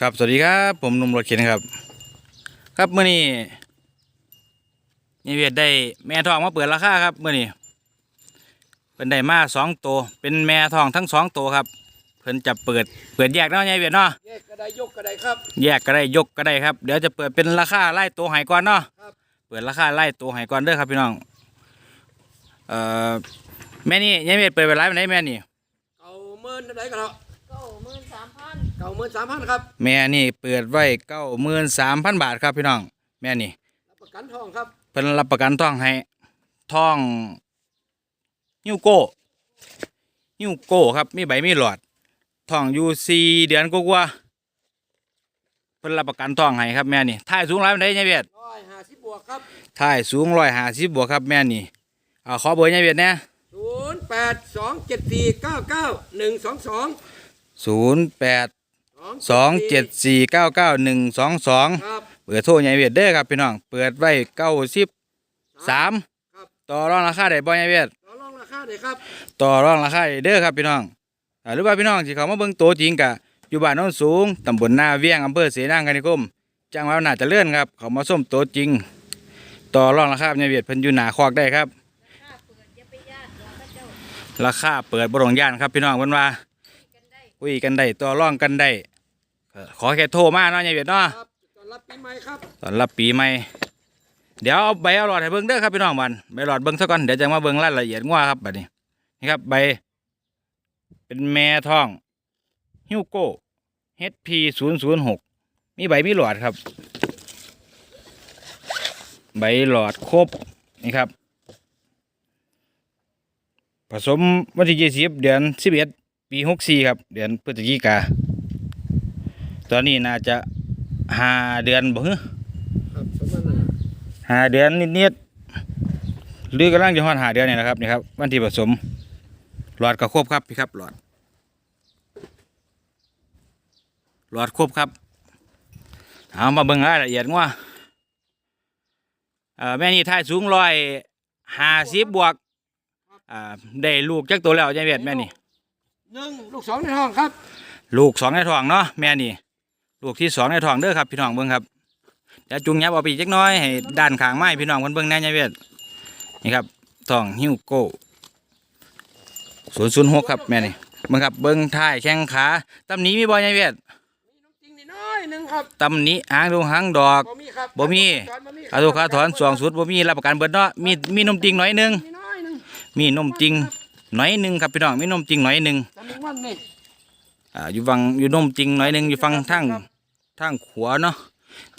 ครับ สวัสดีครับ ผมหนุ่มรถเข็นครับ ครับเมื่อนี้นี่เวียดได้แม่ทองมาเปิดราคาครับเมื่อนี้เป็นได้มาสองตัวเป็นแม่ทองทั้งสองตัวครับ เพิ่นจะเปิดเปิดแยกเนาะยายเวียดเนาะแยกกระไดยกกระไดครับ แยกก็ได้ยกก็ได้ครับ เดี๋ยวจะเปิดเป็นราคาไล่ตัวใหายก่อนเนาะครับเปิดราคาไล่ตัวใหายก่อนเด้อครับพี่น้องเอ่อแม่นี่ยายเวียดเปิดไปไล่ไหนแม่นี่ เก่าเมินเท่าไหร่กันเหรอเก้าหมื่นสามพันเก่าเมินสามพันครับแม่นี่เปิดไว้เก้าหมื่นสามพันบาทครับพี่น้อง แม่นี่รับประกันทองครับเพิ่นรับประกันท่องให้ท่องฮิวโก้ฮิวโก้ครับมีใบมีหลอดท่องอยู่สี่เดือนกว่าๆเพิ่นรับประกันท่องให้ครับแม่นี่ท่ายสูงร้อยปานใดยายเวียดร้อยห้าสิบบวกครับท่ายสูงร้อยห้าสิบบวกครับแม่นี่เอาขอเบอร์ยายเวียดนะ ศูนย์แปดสองเจ็ดสี่เก้าเก้าหนึ่งสองสองศูนย์แปดสองเจ็ดสี่เก้าเก้าหนึ่งสองสองครับเปิดโทรยายเวียดเด้อครับพี่น้อง เปิดไว้เก้าสิบสามครับต่อรองราคาได้บ่ยายเวียดต่อรองราคาหน่อยครับต่อรองราคาได้เด้อครับพี่น้องอ่าหรือว่าพี่น้องที่เขามาเบิ่งตัวจริงกะอยู่บ้านโน้นสูงตำบลนาเวียงอำเภอเสนางคณิคมจังหวัดอำนาจเจริญครับ เขามาส้มตัวจริง ต่อรองราคาในเวียดเพิ่นอยู่หนาคอกได้ครับ ราคาเปิดบรงย่านครับพี่น้องเพิ่นว่ากันได้คุยกันได้ต่อรองกันได้เอ่อขอแค่โทรมาเนาะในเวียดเนาะครับต้อนรับปีใหม่ครับตอนรับปีใหม่เดี๋ยวเอาใบเอาหลอดให้เบิ่งเด้อครับพี่น้องบันใบหลอดเบิ่งซะก่อนเดี๋ยวจะมาเบิ่งรายละเอียดงัวครับบัดนี้นี่ครับใบ เป็นแม่ทองฮิวโก้ HP ศูนย์ศูนย์หกมีใบมีหลอดครับ ใบหลอดครบนี่ครับ ผสมวันที่ยี่สิบเดือนสิบเอ็ดปีหกสี่ครับ เดือนพฤศจิกา ตอนนี้น่าจะห้าเดือนบ่ฮึครับประมาณนั้นห้าเดือนนิดๆหรือกำลังจะฮอดหาเดือนนี่แหละครับนี่ครับวันที่ผสมหลอดก็ครบครับพี่ครับหลอด หลอดครบครับเอามาเบิ่งรายละเอียดงัว่าเอ่อแม่นี่ท่ายสูงร้อยห้าสิบบวก อ่าได้ลูกจักตัวแล้วยายเวียดแม่นี่ หนึ่งลูกสองในห้องครับลูกสองในท้องเนาะแม่นี่ ลูกที่สองในท้องเด้อครับพี่น้องเบิ่งครับเดี๋ยวจุงยับเอาไปอีกจักหน้อยให้ด้านข้างไม้พี่น้องเพิ่นเบิ่งแหน่ยายเวียดนี่ครับท้องฮิวโก้ศูนย์ศูนย์หกครับแม่นี่เบิ่งครับเบิ่งท้ายแข้งขาตำหนี้มีบ่ยายเวียดมีน้องจริงนิดน้อยหนึ่งครับตำหนี้หางดงหางดอก บ่มีครับบ่มีถอนบ่มีอาทุขาถอนสองสุดบ่มีรับประกันเบิดเนาะมีมีนมจริงหน่อยหนึง มีน้อยหนึ่ง มีนมจริงหน่อยหนึ่งครับพี่น้องมีนมจริงหน่อยหนึงจำนวนวันนี่อ่าอยู่ฟังอยู่นมจริงหน่อยหนึ่งอยู่ฟังทางครับทางขวาเนาะ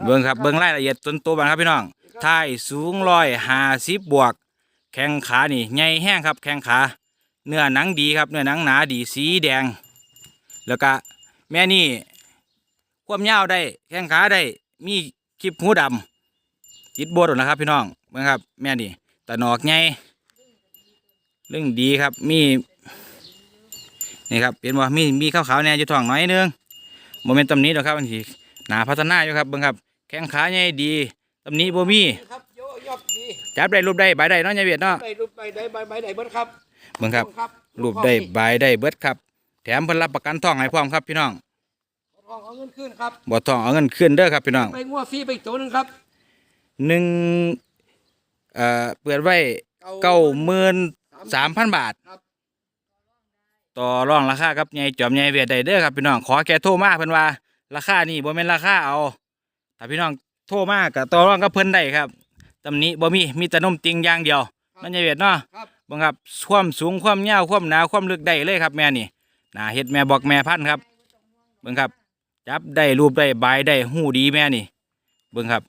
เบิ่งครับเบิ่งรายละเอียดต้นตัวบ้างครับพี่น้องท้ายสูงร้อยห้าสิบบวก แข้งขานี่ใหญ่แห้งครับ แข้งขา เนื้อหนังดีครับเนื้อหนังหนาดีสีแดง แล้วก็แม่นี่ความยาวได้ แข้งขาได้มีคลิปหูดำติดโบดนะครับพี่น้องเบิ่งครับ แม่นี่ตะหนอกใหญ่ เรื่องดีครับมีนี่ครับเป็นว่ามีมีขาวๆแน่อยู่ท้องน้อยนึงโมเมนต์ตำหนี้ดอกครับอันที่หนาพัฒนาอยู่ครับเบิ่งครับ แข้งขาใหญ่ดีตำหนี้บ่มีครับโยยอบดีจับได้รูปได้ใบได้เนาะยายเวียดเนาะใบรูปใบใดใบใบใดเบิดครับเบิ่งครับครับรูปได้ใบได้เบิดครับ แถมเพิ่นรับประกันท้องให้พร้อมครับพี่น้องทองเอาเงินขึ้นครับบ่ท้องเอาเงินคืนเด้อครับพี่น้องไปงัวฟรีไปอีกตัวหนึงครับหนึ่งเอ่อเปิดไว้เก้าหมื่น สามพันบาท ครับ ต่อรองราคากับยายจอมยายเวียดได้เด้อครับพี่น้องขอแค่โทรมาเพิ่นว่า ราคานี่บ่แม่นราคาเอาถ้าพี่น้องโทรมาก็ต่อรองกับเพิ่นได้ครับตำหนี้บ่มีมีแต่นมจริงอย่างเดียวนั่นยายเวียดเนาะครับ เบังครับความสูงความยาวความหนาความลึกได้เลยครับแม่นี่หนาเฮ็ดแม่บอกแม่พันธุ์ครับเบิ่งครับ จับได้รูปได้ใบได้หูดีแม่นี่ เบิ่งครับ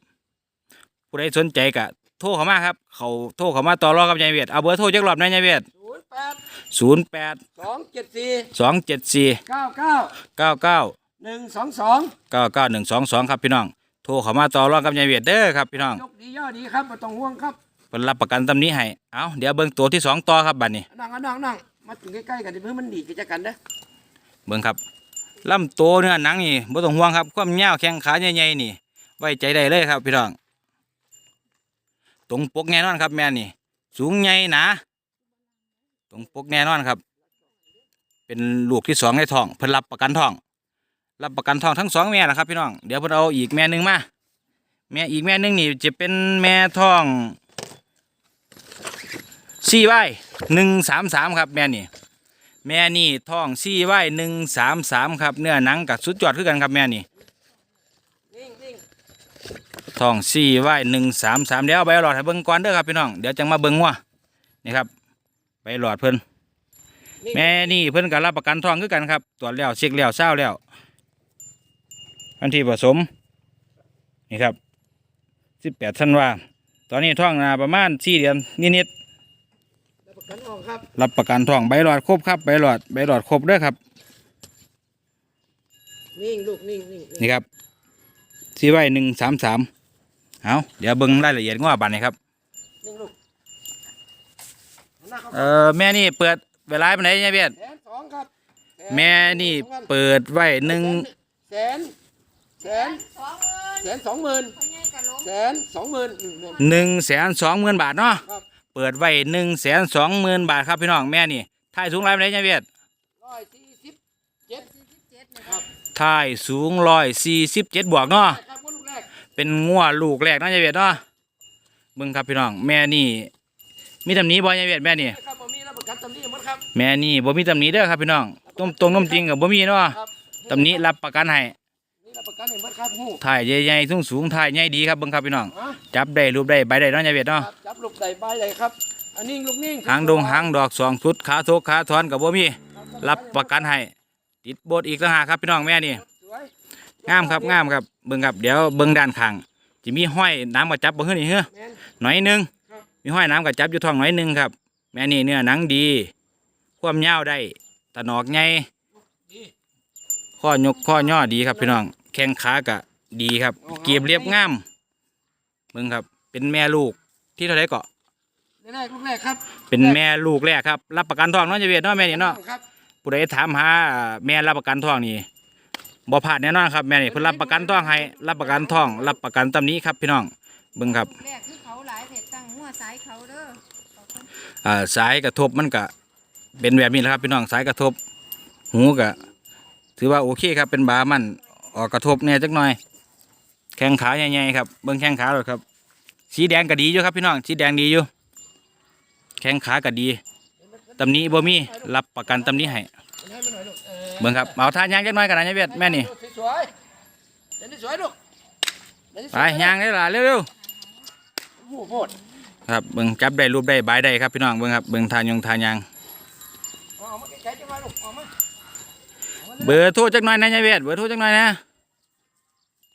ผู้ใดสนใจก็ โทรเข้ามาครับ เขาโทรเข้ามาต่อรองกับยายเวียดเอาเบอร์โทรจักรอบหนะยายเวียดศูนย์แปดศูนย์แปดสองเจ็ดสี่สองเจ็ดสี่เก้าเก้าเก้าเก้าหนึ่งสองสองเก้าเก้าหนึ่งสองสองครับพี่น้อง โทรเข้ามาต่อรองกับยายเวียดเด้อครับพี่น้องยกดีย่อดีครับไม่ต้องห่วงครับเพิ่นรับประกันตำหนี้ให้ เอาเดี๋ยวเบิ่งตัวที่สองต่อครับบัดนี้ นั่งอะนั่งนั่งมาถึงใกล้ๆกันดิเพื่อมันดีกิจกันเด้อเบิ่งครับลำโตวเนื้อหนังนี่บ่ต้องห่วงครับความยาวแข้งขาใหญ่ๆนี่ ไว้ใจได้เลยครับพี่น้อง ตรงปกแน่นอนครับแม่นี่ สูงใหญ่หนาตรงปกแน่นอนครับ เป็นลูกที่สองในท้องเพิ่นรับประกันท้อง รับประกันท้องทั้งสองแม่ละครับพี่น้องเดี๋ยวเพิ่นเอาอีกแม่หนึ่งมาแม่อีกแม่หนึ่งนี่จะเป็นแม่ท้องสี่ไว้หนึ่งสามสามครับแม่นี่แม่นี่ท้องสี่ไว้หนึ่งสามสามครับเนื้อหนังกับสุดยอดคือกันครับแม่นี่ ท้องสี่ไว้หนึ่งสามสามเดี๋ยวเอาใบหลอดให้เบิ่งก่อนเด้อครับพี่น้องเดี๋ยวจังมาเบิ่งว่านี่ครับใบหลอดเพิ่นนิ่งแม่นี่เพิ่นก็รับประกันท้องคือกันครับตรวจแล้วเช็คแล้วเศร้าแล้วอันที่ผสมนี่ครับสิบแปดธันวาตอนนี้ท้องนาประมาณสี่เดือนนิดรับประกันออกครับๆรับประกันท้องใบหลอดครบครับใบหลอดใบหลอดครบเด้อครับนิ่งลูกนิ่งนิ่งนี่ครับสี่ไว้หนึ่งสามสาม เอาเดี๋ยวเบิ่งรายละเอียดง้อบันนี่ครับนิ่งลูกหันหน้าเข้าเออแม่นี่เปิดเวลาเป็นไหนเนี่ยเบียดแสนสองครับสแม่นี่เปิดไว้หนึ่งแสนแสนสองหมื่นแสนสองหมื่นเขาใหญ่กะลงแสนสองหมื่นอืมหนึ่งแสนสองหมื่นบาทเนาะครับเปิดไว้หนึ่งแสนสองหมื่นบาทครับพี่น้องแม่นี่ถ่ายสูงไรเป็นไหนเนี่ยเบียดร้อยสี่สิบเจ็ดสี่สิบเจ็ดนะคครัรับบถ่ายสูงร้อยสี่สิบเจ็ดบวกเนาะ เป็นงัวลูกแรกเนาะเนี่ยเบียดเนาะเบิ่งครับพี่น้อง แม่นี่ มีตำหนี้บ่เนี่ยเบียดแม่นี่ครับผมมีรับประกันตำหนี้หมดครับแม่นี่บ่มีตำหนี้เด้อครับพี่น้องต้มตรงน้มจริงกับบ่มีเนาะครับตำหนี้รับประกันให้นี่รับประกันเห็นหมดครับหูถ่ายใหญ่ๆสูงสูงๆถ่ายใหญ่ดีครับเบิ่งครับพี่น้องอะจับได้รูปได้ใบได้เนาะเนี่ยเบียดครัเนาะบจับลูกใดใบใดครับ อันนิ่งลูกนิ่งหางดงหางดอกสองชุดขาโทกขาทอนกับบ่มี รับประกันให้ติดโบทอีกต่างหากครับพี่น้องแม่นี่สวย งามครับงามครับเบิ่งครับเดี๋ยวเบิ่งด้านข้างจะมีห้อยน้ำกระจับบ่ขึ้นนี่เฮ้อแม่นหน่อยหนึงครับมีห้อยน้ำกระจับอยู่ท้องหน่อยหนึงครับ แม่นี่เนื้อหนังดีความยาวได้ตะหนอกใหญ่ดีข้อยกข้อย่อดีครับพี่น้องแข้งขากะดีครับ เกียบเรียบงามเบิ่งครับ เป็นแม่ลูกที่เท่าไรเกาะแรกลูกแรกครับ เป็นแม่ลูกแรกครับ รับประกันท้องเนาะจะเวียดเนาะแม่นี่เนาะครับผู้ใดถามหาแม่รับประกันท้องนี่ บ่พลาดแน่นอนครับแม่นี่เพิ่นรับประกันท้องให้รับประกันท้อง รับประกันตำหนี้ครับพี่น้องเบิ่งครับแรกคือเขาหลายเผ็ดตั้งหัวสายเขาเด้อขอบคุณอ่าสายกระทบมันก็เป็นแบบนี้แหละครับพี่น้องสายกระทบ หูก็ถือว่าโอเคครับเป็นบามันออกกระทบเนี่ยจักหน่อย แข้งขาใหญ่ๆครับเบิ่งแข้งขาเลยครับ สีแดงก็ดีอยู่ครับพี่น้องสีแดงดีอยู่ แข้งขาก็ดีตำหนี้บ่มีรับประกันตำหนี้ให้ เออเบิ่งครับเอาทานยางจักหน่อยกันนะเนี่ยเวียดแม่นี่สวยๆเดี๋ยวนี้สวยลูกเดี๋ยวนี้สไปวยย่างได้ล่ะเร็วหูโพดๆครับเบิ่งจับได้รูปได้บายได้ครับพี่น้องเบิ่งครับเบิ่งทานยงทานยางเอาเอามาไกลๆจังหวะลูกเอามาเบอร์โทรจักหน่อยนะยายเวียดเบอร์โทรจักหน่อยนะ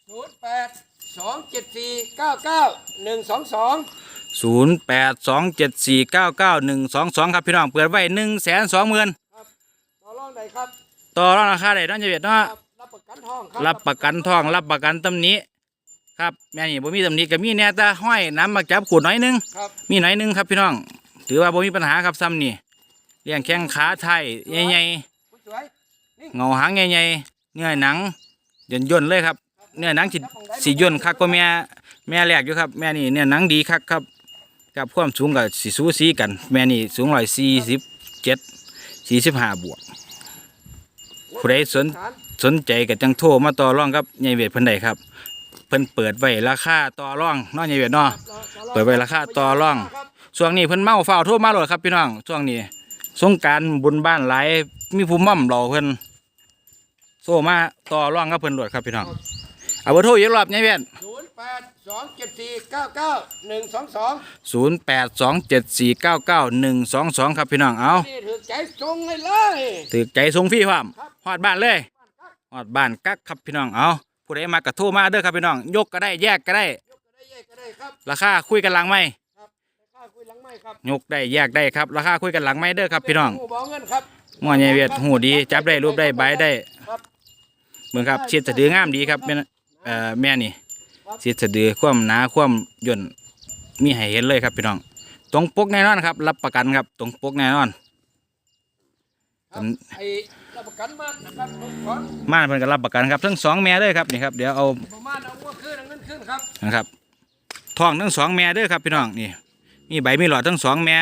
ศูนย์แปดสองเจ็ดสี่เก้าเก้าหนึ่งสองสองศูนย์แปดสองเจ็ดสี่เก้าเก้าหนึ่งสองสองครับพี่น้องเปิดไว้หนึ่งแสนสองหมื่นต่อรอง ได้ครับต่อรองราคาได้น้องยายเวียดเนาะครับรับประกันทองครัรับประกันทอง รับประกันตำหนี้ครับแม่นี่บ่มีตำหนี้ก็มีแน่แต่ห้อยน้ำมาจับขูดหน่อยหนึง ครับมีหน่อยหนึงครับพี่น้อง ถือว่าบ่มีปัญหาครับซ้ำนี่เลี้ยงแข้งขาไทยใหญ่ผู้สวยๆเงาหางใหญ่ๆเนื้อหนังย่นย่นๆเลยครับ เนื้อหนังสิสีย่นคักกว่าแม่แม่แรกอยู่ครับ แม่นี่เนื้อหนังดีคักครับกับความสูงกับสีสูสีกัน แม่นี่สูงร้อยสี่สิบเจ็ดสี่สิบห้าบวก ผู้ใดสนฐานสนใจกับจังโทรมาต่อรองครับยายเวทเพิ่นใดครับ เพิ่นเปิดไว้ราคาต่อรองเน้องยายเวทเนาะเปิดไว้ราคาต่อรองครับช่วงนี้เพิ่นเมาเฝ้าวโทรมาโหลดครับพี่น้องช่วงนี้สงกรารบุญบ้านหลายมีผู้มั่มรอเพิ่นโทรมาต่อรองกับเพิ่นโหลดครับพี่น้องเอาเบอร์โทรอีกรอบยายเวทศูนย์ แปดสองเจ็ดสี่เก้าเก้าหนึ่งสองสองศูนย์แปดสองเจ็ดสี่เก้าเก้าหนึ่งสองสองครับพี่น้องเอานี่ถือใจทรงให้เลย ถือใจทรงฟรีความครับฮอดบ้านเลยฮอดบ้านกักครับพี่น้องเอาผู้ใดมากระโทรมาเด้อครับพี่น้อง ยกก็ได้แยกก็ได้ยกก็ได้แยกก็ได้ครับราคาคุยกันหลังไหมค่าคุยหลังไม่ครับยกได้แยกได้ครับ ราคาคุยกันหลังไหมเด้อครับพี่น้องหูบอเงินครับงอใหญ่เวียดหูดี จับได้รูปได้ใบได้ครับเบิ่งครับเสียดสะดืองามดีครับแม่นเอ่อแม่นี่ เสียดสะดือความหนาความย่นมีให้เห็นเลยครับพี่น้อง ตรงปกแน่นอนครับ รับประกันครับ ตรงปกแน่นอนครับไอ้รับประกันบ้านนะครับผมขอม่านเพิ่นก็รับประกันครับทั้งสองแม่เลยครับนี่ครับเดี๋ยวเอาประมาณเอาหัวขึ้นเอาเงินขึ้นครับนะครับท้องทั้งสองแม่เด้อครับพี่น้องนี่ มีใบมีหลอดทั้งสองแม่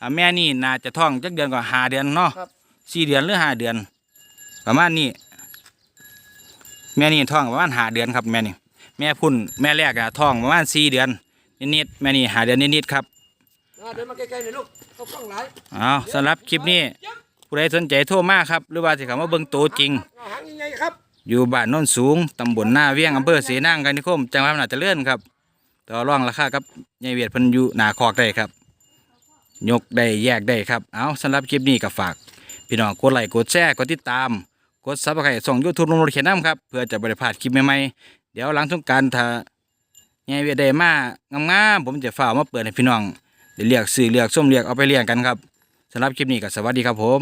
อ่าแม่นี่น่าจะท้องจักเดือนก็หาเดือนเนาะครับสี่เดือนหรือห้าเดือน ประมาณนี้แม่นี่ท้องประมาณห้าเดือนครับแม่นี่ แม่พุ่นแม่แรกอะท้องประมาณสี่เดือนนิดๆแม่นี่ห้าเดือนนิดๆครับอ่าเดินมาใกล้ๆหน่อยลูกเข้ากล้องหลายเอาสำหรับคลิปนี้ผู้ใดสนใจโทรมาครับ หรือว่าสิเขามาเบิ่งตัวจริงเอาหางใหญ่ๆครับ อยู่บ้านโน้นสูงตำบลหน้าเวียงอำเภอเสนางกันนิคมจังหวัดอำนาจเจริญครับต่อรองราคากับยายเวียดเพิ่นอยู่หน้าคอกได้ครับ ยกได้แยกได้ครับเอาสำหรับคลิปนี้ก็ฝาก พี่น้องกดไลค์กดแชร์กดติดตาม กดซับสไครต์ส่งยูทูบลงรถเขียนน้ำครับ เพื่อจะบริพลาดคลิปใหม่ๆ เดี๋ยวหลังสงการถ้าไงเวียดได้มางามๆผมจะฝ่ามาเปิดให้พี่น้องเด้เรียกสื่อเรียกส้มเรียกเอาไปเลี้ยงกันครับสำหรับคลิปนี้ก็สวัสดีครับผม